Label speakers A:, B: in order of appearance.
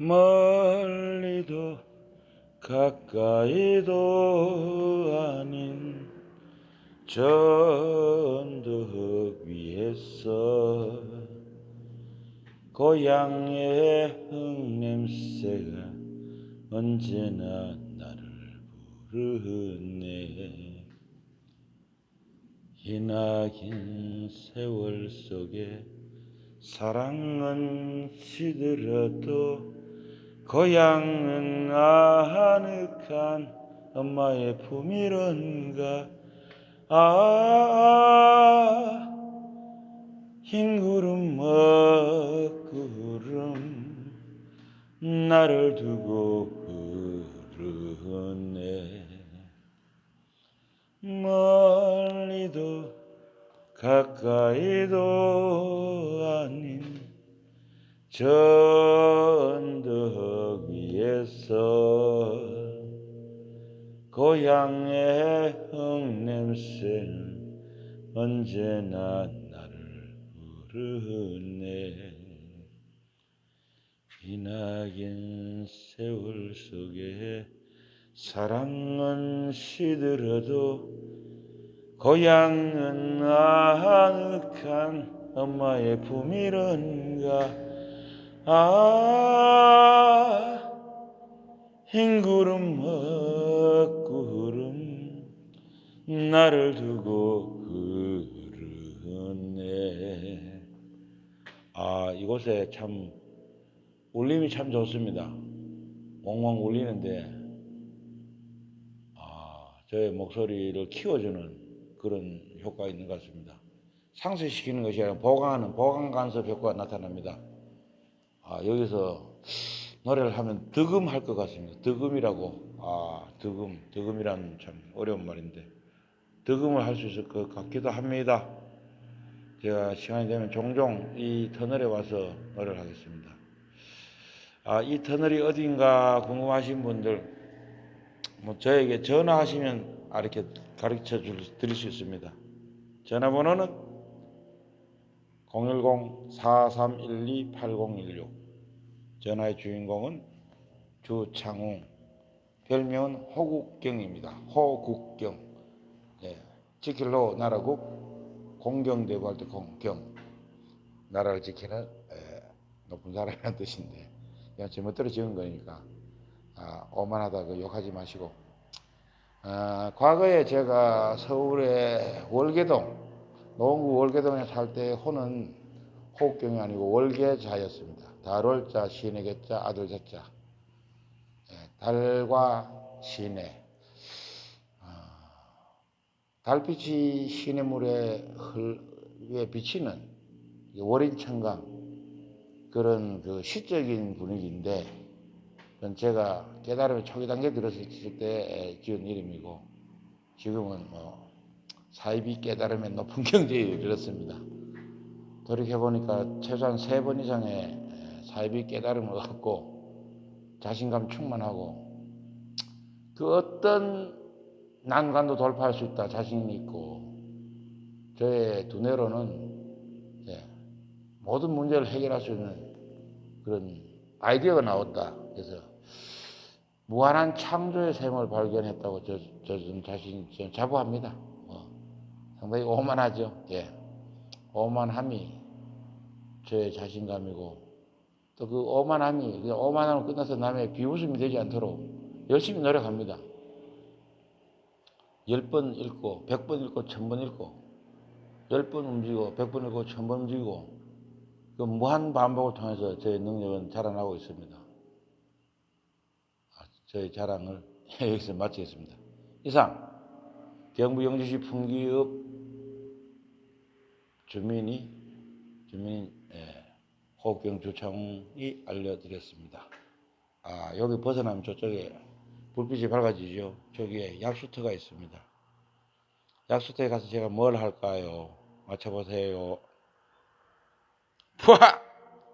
A: 멀리도 가까이도 아닌 전덕 위에서 고향의 흙냄새가 언제나 나를 부르네. 희나긴 세월 속에 사랑은 시들어도 고향은 아늑한 엄마의 품이런가. 아, 흰 구름 먹구름. 나를 두고 흐르네. 멀리도 가까이도 아닌 전덕 위에서 고향의 흙냄새는 언제나 나를 부르네. 비나긴 세월 속에 사랑은 시들어도 고향은 아늑한 엄마의 품이런가 아 흰 구름 먹구름 나를 두고 흐르네. 아 이곳에 참 울림이 참 좋습니다. 엉엉 울리는데 아 저의 목소리를 키워주는 그런 효과가 있는 것 같습니다. 상쇄시키는 것이 아니라 보강하는 보강 간섭 효과가 나타납니다 아 여기서 노래를 하면 득음할 것 같습니다. 득음이라고 아 득음 득음이란 참 어려운 말인데 득음을 할 수 있을 것 같기도 합니다. 제가 시간이 되면 종종 이 터널에 와서 노래를 하겠습니다. 아 이 터널이 어딘가 궁금하신 분들 뭐 저에게 전화하시면 아, 이렇게 가르쳐 줄, 드릴 수 있습니다. 전화번호는 010-4312-8016 전화의 주인공은 주창웅. 별명은 호국경입니다. 호국경. 예, 지킬로 나라국 공경대고 할 때 공경. 나라를 지키는 예, 높은 사람이라는 뜻인데 그냥 제멋대로 지은 거니까. 아, 오만하다고 욕하지 마시고. 아, 과거에 제가 서울의 월계동 노원구 월계동에 살때 호는 호국경이 아니고 월계자였습니다. 달월자, 신에게자, 아들자자. 예, 달과 신에 아, 달빛이 신의 물에 흘, 위에 비치는 이 월인천강 그런 그 시적인 분위기인데 그건 제가 깨달음의 초기 단계 들었을 때 지은 이름이고 지금은 뭐 사이비 깨달음의 높은 경지에 이르렀습니다. 돌이켜 보니까 최소한 세 번 이상의 사이비 깨달음을 얻고 자신감 충만하고 그 어떤 난관도 돌파할 수 있다 자신이 있고 저의 두뇌로는 예, 모든 문제를 해결할 수 있는 그런 아이디어가 나왔다. 그래서 무한한 창조의 셈을 발견했다고 저, 저, 좀 자부합니다. 어, 상당히 오만하죠. 예. 오만함이 저의 자신감이고 또 그 오만함이 그 오만함을 끝나서 남의 비웃음이 되지 않도록 열심히 노력합니다. 열 번 읽고 백 번 읽고 천 번 읽고 열 번 움직이고 백 번 읽고 천 번 움직이고 그 무한 반복을 통해서 저의 능력은 자라나고 있습니다. 아, 저의 자랑을 여기서 마치겠습니다. 이상 경부 영주시 풍기읍 주민이 주민 예, 호흡경 주창이 알려드렸습니다. 아 여기 벗어나면 저쪽에 불빛이 밝아지죠. 저기에 약수터가 있습니다. 약수터에 가서 제가 뭘 할까요? 맞춰보세요. 푸하!